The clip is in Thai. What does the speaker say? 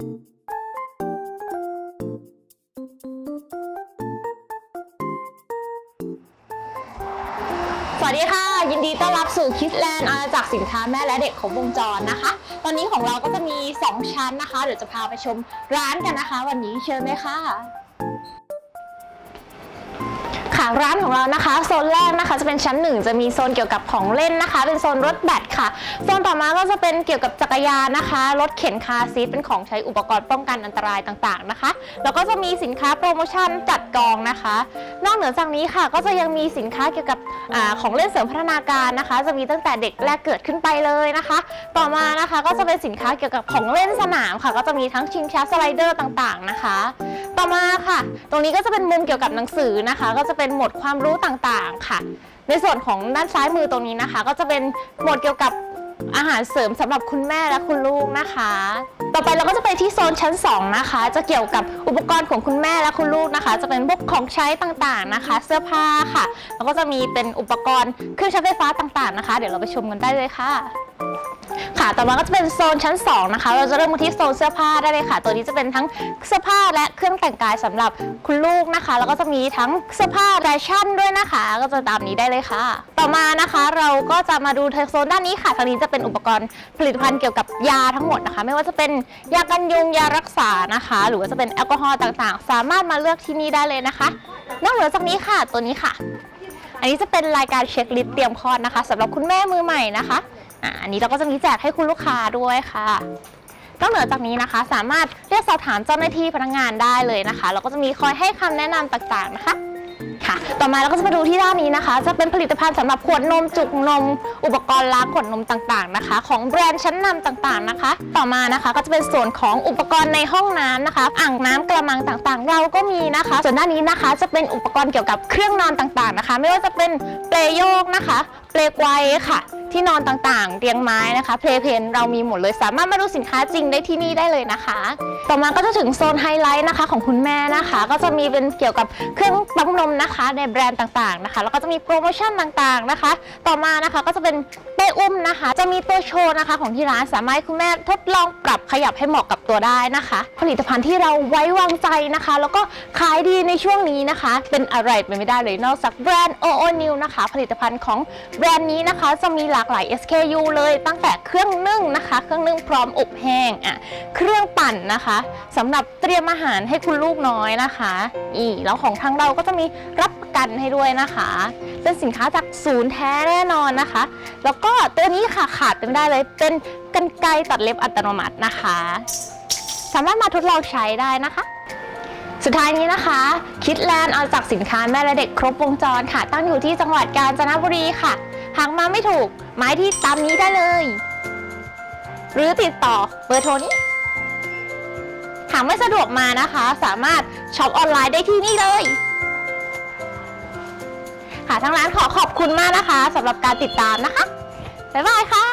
สวัสดีค่ะ ยินดีต้อนรับสู่คิดแลนด์อาณาจักรสินค้าแม่และเด็กของวงจรนะคะ ตอนนี้ของเราก็จะมี 2 ชั้นนะคะ เดี๋ยวจะพาไปชมร้านกันนะคะ วันนี้เชิญเลยค่ะ ค่ะ ร้านของเรานะคะโซนแรกนะคะจะเป็นชั้นหนึ่งจะมีโซนเกี่ยวกับของเล่นนะคะ เป็นโซนรถแบตค่ะโซนต่อมาก็จะเป็นเกี่ยวกับจักรยานนะคะ รถเข็นคาร์ซีทเป็นของใช้อุปกรณ์ป้องกันอันตรายต่างๆนะคะ แล้วก็จะมีสินค้าโปรโมชั่นจัดกองนะคะ นอกเหนือจากนี้ค่ะ ก็จะยังมีสินค้าเกี่ยวกับอของเล่นเสริมพัฒนาการนะคะ จะมีตั้งแต่เด็กแรกเกิดขึ้นไปเลยนะคะ ต่อมานะคะก็จะเป็นสินค้าเกี่ยวกับของเล่นสนามค่ะ ก็จะมีทั้งชิงช้าสไลเดอร์ต่างๆนะคะ ต่อมาค่ะ ตรงนี้ก็จะเป็นมุมเกี่ยวกับหนังสือนะคะ ก็จะเป็นหมวดความรู้ต่างๆค่ะ ในส่วนของด้านซ้ายมือตรงนี้นะคะ ก็จะเป็นหมวดเกี่ยวกับอาหารเสริมสำหรับคุณแม่และคุณลูกนะคะ ต่อไปเราก็จะไปที่โซนชั้น 2 นะคะ จะเกี่ยวกับอุปกรณ์ของคุณแม่และคุณลูกนะคะ จะเป็นพวกของใช้ต่างๆนะคะ เสื้อผ้าค่ะ แล้วก็จะมีเป็นอุปกรณ์เครื่องใช้ไฟฟ้าต่างๆนะคะ เดี๋ยวเราไปชมกันได้เลยค่ะ ค่ะ ต่อมาก็จะเป็นโซนชั้น 2 นะคะ เราจะเริ่มกันที่โซนเสื้อผ้าได้เลยค่ะ ตัวนี้จะเป็นทั้งเสื้อผ้าและเครื่องแต่งกายสำหรับคุณลูกนะคะ แล้วก็จะมีทั้งเสื้อผ้าแฟชั่นด้วยนะคะ ก็จะตามนี้ได้เลยค่ะ ต่อมานะคะเราก็จะมาดูโซนด้านนี้ค่ะ ทางนี้จะเป็นอุปกรณ์ผลิตภัณฑ์เกี่ยวกับยาทั้งหมดนะคะ ไม่ว่าจะเป็นยากันยุงยารักษานะคะ หรือว่าจะเป็นแอลกอฮอล์ต่างๆ สามารถมาเลือกที่นี่ได้เลยนะคะ นอกเหนือจากนี้ค่ะตัวนี้ค่ะ อันนี้จะเป็นรายการเช็คลิสต์เตรียมคลอดนะคะสำหรับคุณแม่มือใหม่นะคะ อ่าอันนี้เราก็จะมีแจกให้คุณลูกค้าด้วยค่ะนอกเหนือจากนี้นะคะ สามารถเรียกสอบถามเจ้าหน้าที่พนักงานได้เลยนะคะแล้วก็จะมีคอยให้คำแนะนำต่างๆนะคะค่ะ ต่อมาเราก็จะมาดูที่ด้านนี้นะคะ จะเป็นผลิตภัณฑ์สำหรับขวดนมจุกนม อุปกรณ์ล้างขวดนมต่างๆนะคะ ของแบรนด์ชั้นนำต่างๆนะคะ ต่อมานะคะก็จะเป็นส่วนของอุปกรณ์ในห้องน้ำนะคะ อ่างน้ำกระมังต่างๆ เราก็มีนะคะ ส่วนด้านนี้นะคะ จะเป็นอุปกรณ์เกี่ยวกับเครื่องนอนต่างๆนะคะ ไม่ว่าจะเป็นเปลโยกนะคะ เปลไกวค่ะ ที่นอนต่างๆ เตียงไม้นะคะ เพลเพนเรามีหมดเลยสามารถมาดูสินค้าจริงได้ที่นี่ได้เลยนะคะ ต่อมาก็จะถึงโซนไฮไลท์นะคะของคุณแม่นะคะ ก็จะมีเป็นเกี่ยวกับเครื่องปั๊มนมนะคะ ในแบรนด์ต่างๆนะคะ แล้วก็จะมีโปรโมชั่นต่างๆนะคะ ต่อมานะคะก็จะเป็นเป้อุ้มนะคะ จะมีตัวโชว์นะคะของที่ร้านสามารถคุณแม่ทดลองปรับขยับให้เหมาะกับตัวได้นะคะ ผลิตภัณฑ์ที่เราไว้วางใจนะคะ แล้วก็ขายดีในช่วงนี้นะคะ เป็นอะไรไปไม่ได้เลยนอกจากแบรนด์ OO New นะคะ ผลิตภัณฑ์ของแบรนด์นี้นะคะจะมีหลากหลาย SKU เลยตั้งแต่เครื่องนึ่งนะคะ เครื่องนึ่งพร้อมอบแห้งอะเครื่องปั่นนะคะสำหรับเตรียมอาหารให้คุณลูกน้อยนะคะอีแล้วของทางเราก็จะมีรับประกันให้ด้วยนะคะ เป็นสินค้าจากศูนย์แท้แน่นอนนะคะ แล้วก็ตัวนี้ค่ะขาดเป็นได้เลยเป็นกันไกตัดเล็บอัตโนมัตินะคะ สามารถมาทดลองใช้ได้นะคะสุดท้ายนี้นะคะ คิดแลนด์เอาจากสินค้าแม่และเด็กครบวงจรค่ะ ตั้งอยู่ที่จังหวัดกาญจนบุรีค่ะ หางมาไม่ถูก หมายที่ตามนี้ได้เลย หรือติดต่อเบอร์โทรนี้ หากไม่สะดวกมานะคะ สามารถช็อปออนไลน์ได้ที่นี่เลยค่ะทางร้านขอขอบคุณมากนะคะสำหรับการติดตามนะคะ บ๊ายบายค่ะ